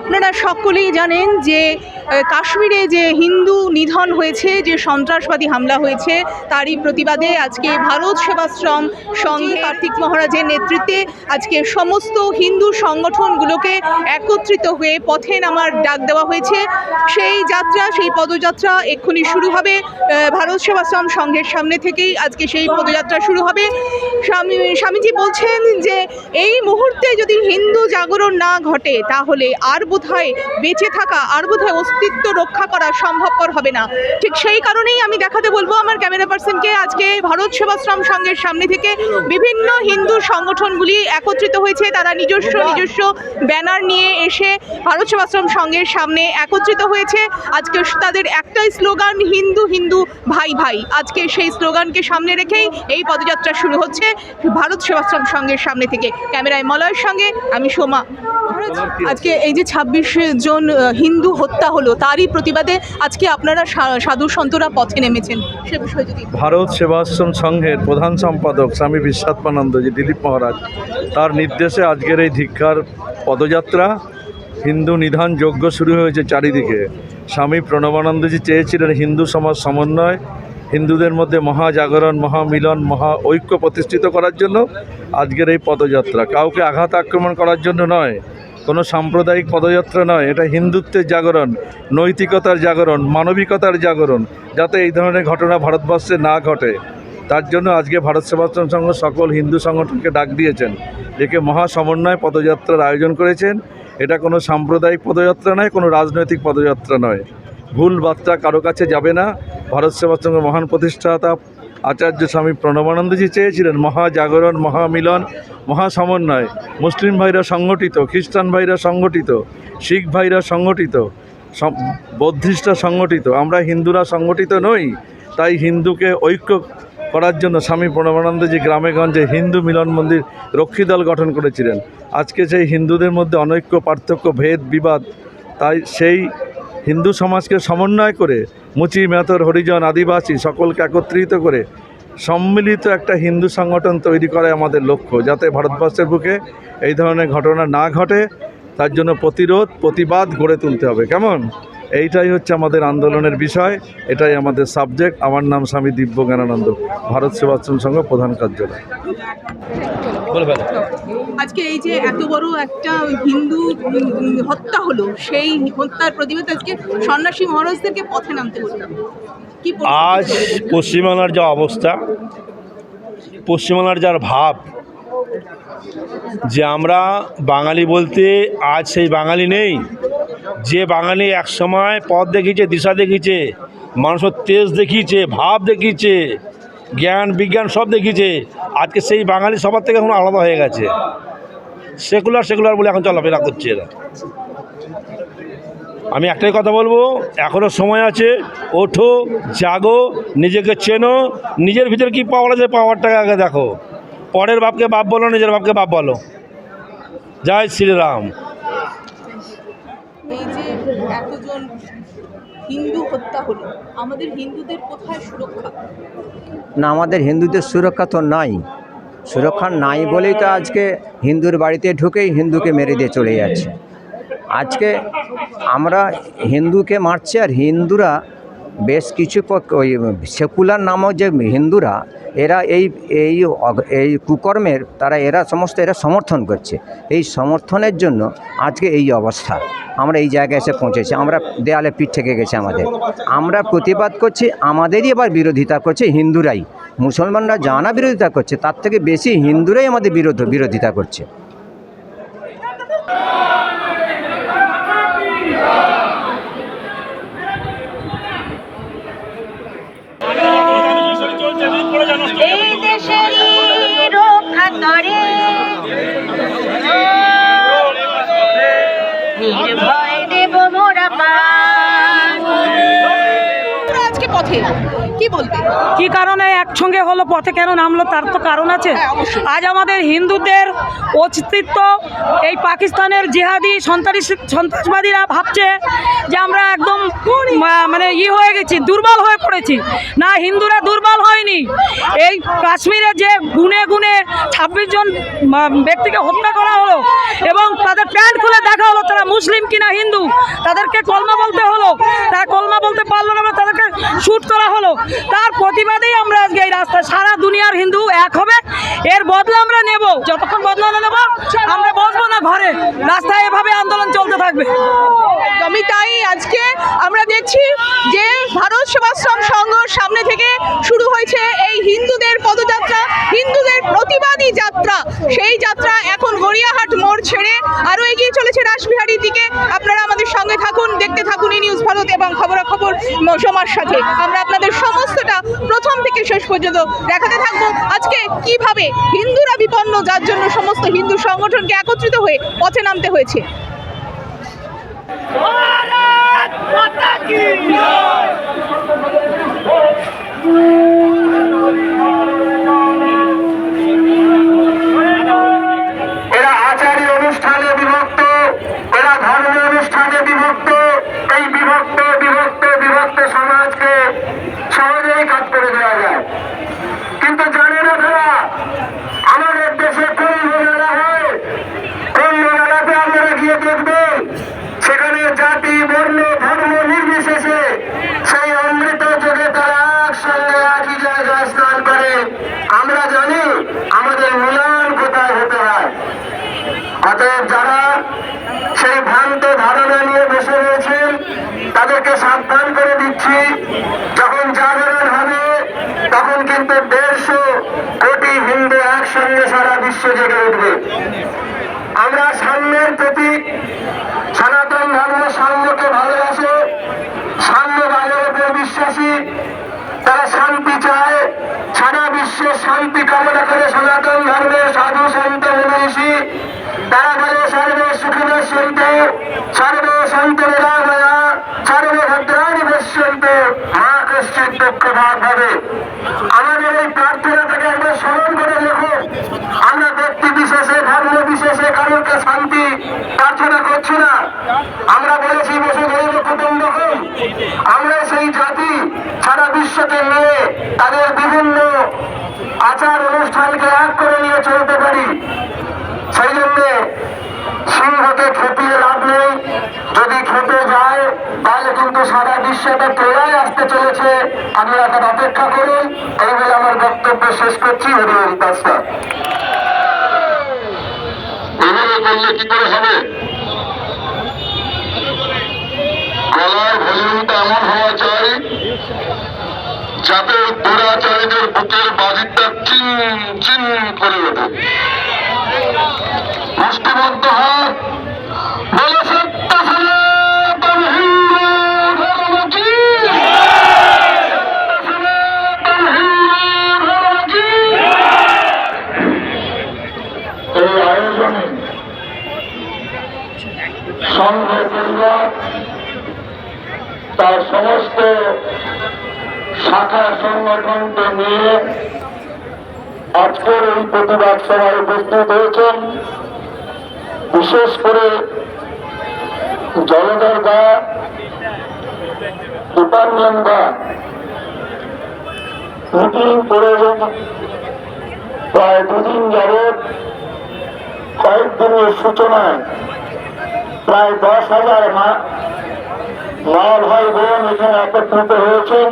আপনারা সকলেই জানেন যে কাশ্মীরে যে হিন্দু নিধন হয়েছে, যে সন্ত্রাসবাদী হামলা হয়েছে, তারই প্রতিবাদে আজকে ভারত সেবাশ্রম সংঘে কার্তিক মহারাজের নেতৃত্বে আজকে সমস্ত হিন্দু সংগঠনগুলোকে একত্রিত হয়ে পথে নামার ডাক দেওয়া হয়েছে। সেই যাত্রা, সেই পদযাত্রা এক্ষুনি শুরু হবে। ভারত সেবাশ্রম সংঘের সামনে থেকেই আজকে সেই পদযাত্রা শুরু হবে। স্বামী, স্বামীজি বলছেন যে, এই মুহূর্তে যদি হিন্দু জাগরণ না ঘটে, তাহলে আর বোধহয় বেঁচে থাকা, আর বোধহয় অস্তিত্ব রক্ষা করা সম্ভবপর হবে না। ঠিক সেই কারণেই আমি দেখাতে বলব আমার ক্যামেরা পার্সনকে, আজকে ভারত সেবাশ্রম সংঘের সামনে থেকে বিভিন্ন হিন্দু সংগঠনগুলি একত্রিত হয়েছে। তারা নিজস্ব নিজস্ব ব্যানার নিয়ে এসে ভারত সেবাশ্রম সংঘের সামনে একত্রিত হয়েছে। আজকে তাদের একটাই স্লোগান, হিন্দু হিন্দু, ভাই ভাই। আজকে সেই স্লোগানকে সামনে রেখেই এই পদযাত্রা শুরু হচ্ছে। ভারত সেবাশ্রম সংঘের সামনে থেকে। ক্যামেরায় মলয়ের সঙ্গে আমি সোমা। আজকে এই যে ছাব্বিশ জন হিন্দু হত্যা হলো তারই প্রতিবাদে আজকে আপনারা সাধু সন্তরা পথে নেমেছেন। সে বিষয়ে যদি ভারত সেবাশ্রম সংঘের প্রধান সম্পাদক স্বামী বিশ্বাত্মানন্দজি দিলীপ মহারাজ তার নির্দেশে আজকের এই ধিক্ষার পদযাত্রা হিন্দু নিধান যজ্ঞ শুরু হয়েছে চারিদিকে। স্বামী প্রণবানন্দজি চেয়েছিলেন হিন্দু সমাজ সমন্বয় হিন্দুদের মধ্যে মহাজাগরণ, মহামিলন, মহা ঐক্য প্রতিষ্ঠিত করার জন্য আজকের এই পদযাত্রা। কাউকে আঘাত আক্রমণ করার জন্য নয়, কোনো সাম্প্রদায়িক পদযাত্রা নয়, এটা হিন্দুত্বের জাগরণ, নৈতিকতার জাগরণ, মানবিকতার জাগরণ, যাতে এই ধরনের ঘটনা ভারতবর্ষে না ঘটে। তার জন্য আজকে ভারত সেবাশ্রম সংঘ সকল হিন্দু সংগঠনকে ডাক দিয়েছেন একে মহা সমন্বয় পদযাত্রার আয়োজন করেছেন। এটা কোনো সাম্প্রদায়িক পদযাত্রা নয়, কোনো রাজনৈতিক পদযাত্রা নয়। ভুল বার্তা কারও কাছে যাবে না। ভারত সেবাশ্রমের মহান প্রতিষ্ঠাতা আচার্য স্বামী প্রণবানন্দজি চেয়েছিলেন মহাজাগরণ, মহামিলন, মহাসমন্বয়। মুসলিম ভাইরা সংগঠিত, খ্রিস্টান ভাইরা সংগঠিত, শিখ ভাইরা সংগঠিত বৌদ্ধিস্টরা সংগঠিত। আমরা হিন্দুরা সংগঠিত নই, তাই হিন্দুকে ঐক্য করার জন্য স্বামী প্রণবানন্দজি গ্রামে গঞ্জে হিন্দু মিলন মন্দির রক্ষী দল গঠন করেছিলেন। আজকে সেই হিন্দুদের মধ্যে অনৈক্য, পার্থক্য, ভেদ, বিবাদ, তাই সেই হিন্দু সমাজকে সমন্বয় করে মুচি মেথর হরিজন, আদিবাসী সকলকে একত্রিত করে সম্মিলিত একটা হিন্দু সংগঠন তৈরি করাই আমাদের লক্ষ্য, যাতে ভারতবর্ষের বুকে এই ধরনের ঘটনা না ঘটে, তার জন্য প্রতিরোধ, প্রতিবাদ গড়ে তুলতে হবে। কেমন? এইটাই হচ্ছে আমাদের আন্দোলনের বিষয় এটাই আমাদের সাবজেক্ট আমার নাম স্বামী দিব্য জ্ঞানানন্দ ভারত সেবাশ্রম সংঘ প্রধান কার্যালয়। আজকে এই যে এত বড় একটা হিন্দু হত্যা হলো সেই হত্যার প্রতিবাদে আজকে সন্ন্যাসী মহারাজদেরকে পথে নামতে হলো। আজ পশ্চিমবাংলার যা অবস্থা পশ্চিমবাংলার যার ভাব যে আমরা বাঙালি বলতে আজ সেই বাঙালি নেই যে বাঙালি একসময় পথ দেখিয়েছে, দিশা দেখিয়েছে, মানুষের তেজ দেখিয়েছে, ভাব দেখিয়েছে, জ্ঞান, বিজ্ঞান সব দেখিয়েছে, আজকে সেই বাঙালি সবার থেকে এখন আলাদা হয়ে গেছে। সেকুলার সেকুলার বলে এখন চলাফেরা করছে এরা। আমি একটাই কথা বলব এখনও সময় আছে, ওঠো, জাগো, নিজেকে চেনো, নিজের ভিতরে কি পাওয়ার আছে পাওয়ারটাকে আগে দেখো। পরের বাপকে বাপ বলো, নিজের বাপকে বাপ বলো। জয় শ্রীরাম। হিন্দু হত্যা হলো, আমাদের হিন্দুদের কোথায় সুরক্ষা? না, আমাদের হিন্দুদের সুরক্ষা তো নাই। সুরক্ষা নাই বলেই তো আজকে হিন্দুর বাড়িতে ঢুকেই হিন্দুকে মেরে দিয়ে চলে যাচ্ছে। আজকে আমরা হিন্দুকে মারছি আর হিন্দুরা বেশ কিছু ওই সেকুলার নামক যে হিন্দুরা, এরা এই এই এই কুকর্মের তারা, এরা সমস্ত এরা সমর্থন করছে। এই সমর্থনের জন্য আজকে এই অবস্থা। আমরা এই জায়গায় এসে পৌঁছেছি। আমরা দেয়ালে পিঠ থেকে গেছে আমাদের। আমরা প্রতিবাদ করছি, আমাদেরই আবার বিরোধিতা করছে হিন্দুরাই। মুসলমানরা জানা বিরোধিতা করছে, তার থেকে বেশি হিন্দুরাই আমাদের বিরোধ, বিরোধিতা করছে। এই দেশেরই রক্ষা করে। কি বলবে? কি কারণে একসঙ্গে হলো পথে কেন নামলো তার তো কারণ আছে। হ্যাঁ, আজ আমাদের হিন্দুদের অস্তিত্ব এই পাকিস্তানের জেহাদি সন্ত্রাসী সন্ত্রাসবাদীরা ভাবছে যে আমরা একদম মানে ই হয়ে গেছি দুর্বল হয়ে পড়েছি। না হিন্দুরা দুর্বল হয়নি। এই কাশ্মীরে যে গুনে গুনে ছাব্বিশ জন ব্যক্তিকে হত্যা করা হলো এবং তাদের প্যান্ট খুলে দেখা হলো তারা মুসলিম কিনা হিন্দু তাদেরকে কলমা বলতে হলো। তারা কলমা বলতে পারল না তাদেরকে শ্যুট করা হলো। তার প্রতিবাদেই আমরা আজকে এই রাস্তায় সারা দুনিয়ার হিন্দু এক হবে। এর বদলা আমরা নেব। যতক্ষণ বদলা না নেব, আমরা বসবো না ঘরে। রাস্তায় এভাবে আন্দোলন চলতে থাকবে। একদমই তাই আজকে আমরা দেখছি যে ভারত সেবাশ্রম সংঘর সামনে থেকে শুরু হয়েছে এই হিন্দুদের পদযাত্রা, হিন্দুদের প্রতিবাদী যাত্রা। সেই যাত্রা এখন গড়িয়াহাট মোড় ছেড়ে আরও এগিয়ে চলেছে রাসবিহারীর দিকে। আপনারা আমাদের সঙ্গে থাকুন, দেখতে থাকুন এই নিউজ ভারত এবং খবরাখবর সমার সাথে। আমরা আপনাদের সমস্তটা প্রথম থেকে শেষ পর্যন্ত দেখাতে থাকব। আজকে কীভাবে হিন্দুরা বিপন্ন, যার জন্য সমস্ত হিন্দু সংগঠনকে একত্রিত হয়ে পথে নামতে হয়েছে এরা আচারী অনুষ্ঠানে বিভক্ত এরা ধর্মীয় অনুষ্ঠানে বিভক্ত এই বিভক্ত বিভক্ত বিভক্ত সমাজকে সহজেই কাজ করে দেওয়া যায় কিন্তু জানে না তারা আমাদের দেশে কুম্ভ মেলা হয় কুম্ভ মেলাতে আপনারা গিয়ে দেখবেন সেখানে জাতি বর্ণ ধর্ম নির্বিশেষে সেই অমৃত যোগে তারা একসঙ্গে একই জায়গায় স্নান করে আমরা জানি আমাদের মিলন কোথায় হতে হয় অতএব যারা সেই ভ্রান্ত ধারণা নিয়ে বসে রয়েছেন, তাদেরকে সাবধান করে দিচ্ছি। যখন জাগরণ হবে, তখন কিন্তু দেড়শো কোটি হিন্দু একসঙ্গে সারা বিশ্ব জেগে উঠবে। আমরা সাম্যের প্রতীক, সনাতন ধর্ম সাম্যকে ভালোবাসে সাম্যবাদের উপর বিশ্বাসী। তারা শান্তি চায়, সারা বিশ্বে শান্তি কামনা করে সনাতন ধর্মের সাধু সন্ত মনীষী সুখিনে সন্ত সর্বে সন্ত নিরাময়া সর্বে ভদ্রাণী পশ্যন্ত মা কশ্চিত দুঃখ ভাগ হবে। আমাদের এই প্রার্থনাটাকে একবার স্মরণ করে দেখুন আমরা ব্যক্তি বিশেষে, ধর্ম বিশেষে কারোরকে শান্তি প্রার্থনা করছি না। আমরা বলেছি বসে ধৈর্য কুটুম্বকম আমরা সেই জাতি, সারা বিশ্বকে নিয়ে তাদের বিভিন্ন আচার অনুষ্ঠানকে এক করে নিয়ে চলতে পারি সেই জন্যে সিংহকে খেপিয়ে লাভ নেই যদি খেপে যায় তাহলে কিন্তু সারা বিশ্বটা তোলায় আসতে চলেছে। আপনারা তার অপেক্ষা করুন। এই বলে আমার বক্তব্য শেষ করছি। হরি করে করে মুষ্টিবদ্ধ হাত তার সমস্ত শাখা সংগঠনকে নিয়ে আজকের এই প্রতিবাদ সভায় উপস্থিত হয়েছেন। বিশেষ করে জলধর গা দীপাঞ্জন গা মিটিং করেছেন প্রায় দুদিন যাবৎ, কয়েকদিনের সূচনায়। প্রায় দশ হাজার মা ভাই বোন এখানে একত্রিত হয়েছেন।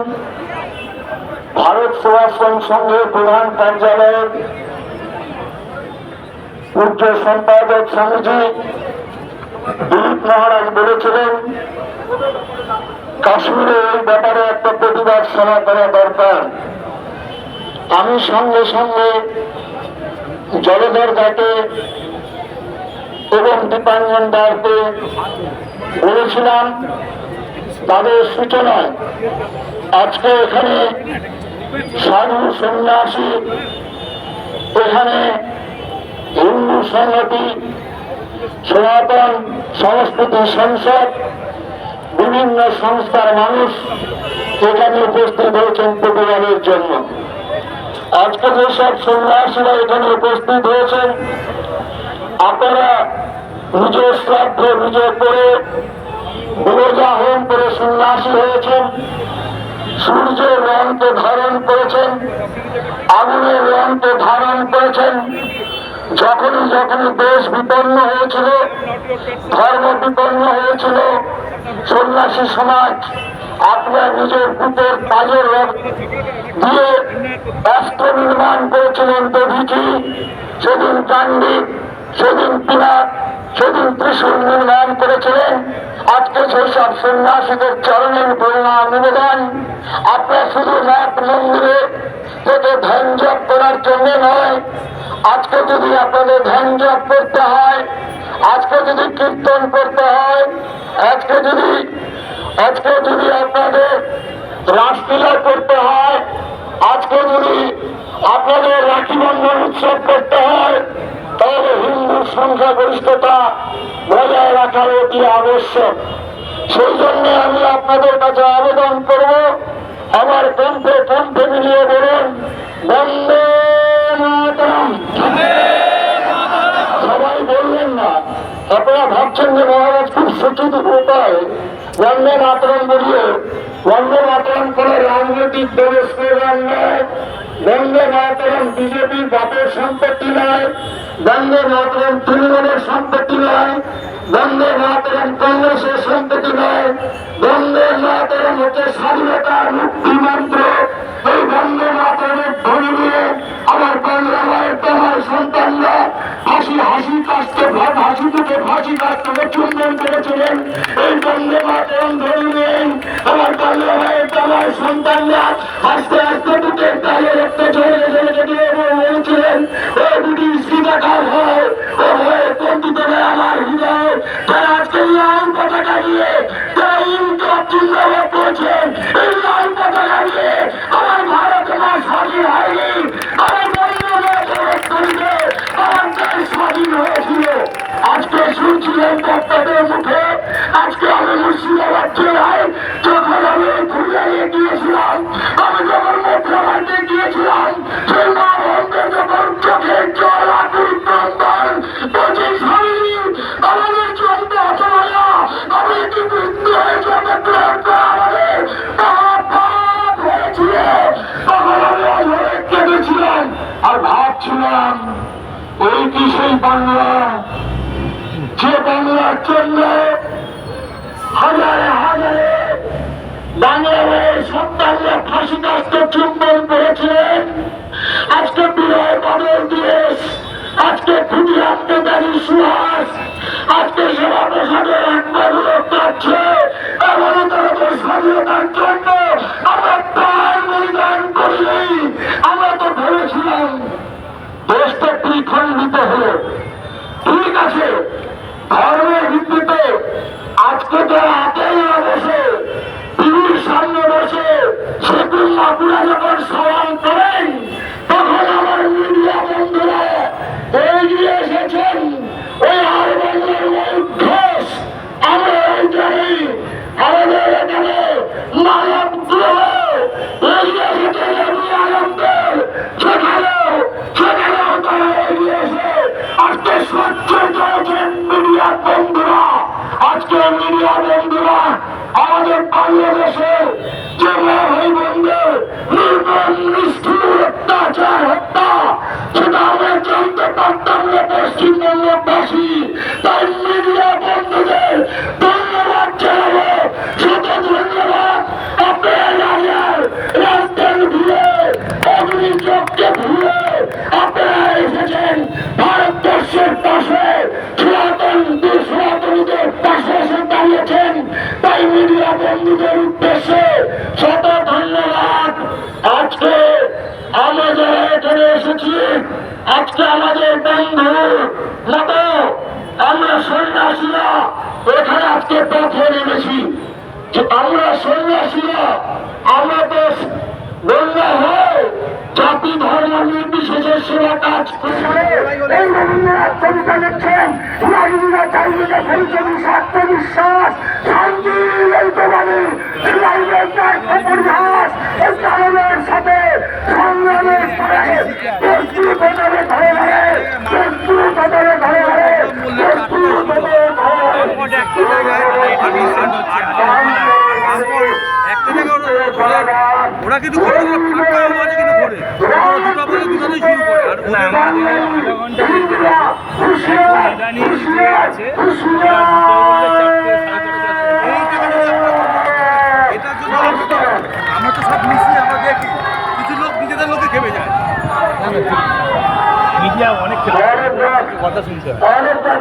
ভারত সেবাশ্রম সংঘের প্রধান কার্যালয়ের পূজ্য সম্পাদক স্বামীজি দিলীপ মহারাজ বলেছিলেন, কাশ্মীরে এই ব্যাপারে একটা প্রতিবাদ সভা করা দরকার। আমি সঙ্গে সঙ্গে জলধর ঘাটে এবং দীপাঞ্জন দাসকে বলেছিলাম তাদের সূচনায়। আজকে এখানে সাধু সন্ন্যাসী, এখানে হিন্দু সংহতি, সনাতন সংস্কৃতি সংসদ, বিভিন্ন সংস্থার মানুষ এখানে উপস্থিত হয়েছেন প্রতিবাদের জন্য। আজকে যেসব সন্ন্যাসীরা এখানে উপস্থিত হয়েছেন আপনারা নিজের শ্রাদ্ধ নিজে করে করে সন্ন্যাসী হয়েছেন, সূর্যের রঙকে ধারণ করেছেন, আগুনের রঙকে ধারণ করেছেন। যখনই যখনই দেশ বিপন্ন হয়েছিল, ধর্ম বিপন্ন হয়েছিল, সন্ন্যাসী সমাজ আপনার নিজের বুকের রক্ত দিয়ে অস্ত্র নির্মাণ করেছিলেন দধিচি সেদিন গান্ধী সেদিন পিনাক সেদিন ত্রিশূল নির্মাণ করেছিলেন আজকে সেই সব সন্ন্যাসীদের চরণের প্রণাম নিবেদন। আপনার শুধু নাথ মন্দিরে থেকে ধ্যান জপ করার জন্য নয়, আজকে যদি আপনাদের ধ্যান জপ করতে হয়, আজকে যদি কীর্তন করতে হয়, আজকে যদি আজকে যদি আপনাদের রাসলীলা করতে হয়, আজকে যদি আপনাদের রাখি বন্ধন উৎসব করতে হয় তাহলে হিন্দু সংখ্যাগরিষ্ঠতা বজায় রাখার অতি আবশ্যক? সেই জন্য আমি আপনাদের কাছে আবেদন করব, আমার কণ্ঠে কণ্ঠে মিলিয়ে বলুন, বন্দে সবাই বললেন না। আপনারা ভাবছেন যে মহারাজ খুব সচেত উপায়। বন্দে মাতরম বলিয়ে বন্দে মাতরম কোনো রাজনৈতিক দলের স্লোগান বন্দে মাতরম বিজেপির বাপের সম্পত্তি নয় বন্দে মাতরম তৃণমূলের সম্পত্তি নয় বন্দে মাতরম কংগ্রেসের সম্পত্তি নয় বন্দে মাতরম হচ্ছে স্বাধীনতার মুক্তি মন্ত্র। এই বন্দে মাতরমের ধরে নিয়ে আমার বাংলা মায়ের তোমার সন্তানরা হাসি হাসি কাজকে ভাত হাসি থেকে ফাঁসি কাজটাকে চুম্বন করেছিলেন এই বন্দে মাতরম ধরে নেন আমার বাংলা মায়ের তোমার সন্তানরা তালে রক্ত চলে চলে দিয়ে কি সেই বাংলা। যে বাংলার জন্য হাজারে হাজারে বাংলাদেশের সন্তানরা ফাঁসি কাজকে চুম্বন করেছিলেন। আজকে বিনয় বদল দেশ আজকে খুবই আত্মদারী সুহাস। আজকে সেবা প্রসাদের একবার আমাদের বাংলাদেশে যে ভাই বোনদের নির্মম নিষ্ঠুর অত্যাচার হত্যা। পশ্চিমবঙ্গবাসী। তাই মিডিয়া আজকে আমাদের বন্ধু মতো আমরা সন্ন্যাসীরা এখানে আজকে পথে নেমেছি। যে আমরা সন্ন্যাসীরা আমরা তো বন্যা হয়। জাতি ধর্ম নির্বিশেষে সেবা কাজ করে। এই রবীন্দ্রনাথ কবিতা লিখছেন রাজনীতিরা চারিদিকে ফেলছে আত্মবিশ্বাস শান্তি এই তোমাদের পরিহাস এই কারণের সাথে সংগ্রামের পরে ধরে ধরে ধরে ধরে ধরে। ওরা কিন্তু কতগুলো ফাঁকা মাঝে কিন্তু ঘোরে দুটো বলে দুটোতেই শুরু করে আর ওদের ইদানিং যে আছে কিছু লোক নিজেদের লোকে খেপে যায় মিডিয়া অনেক কথা শুনতে হয় অনেকবার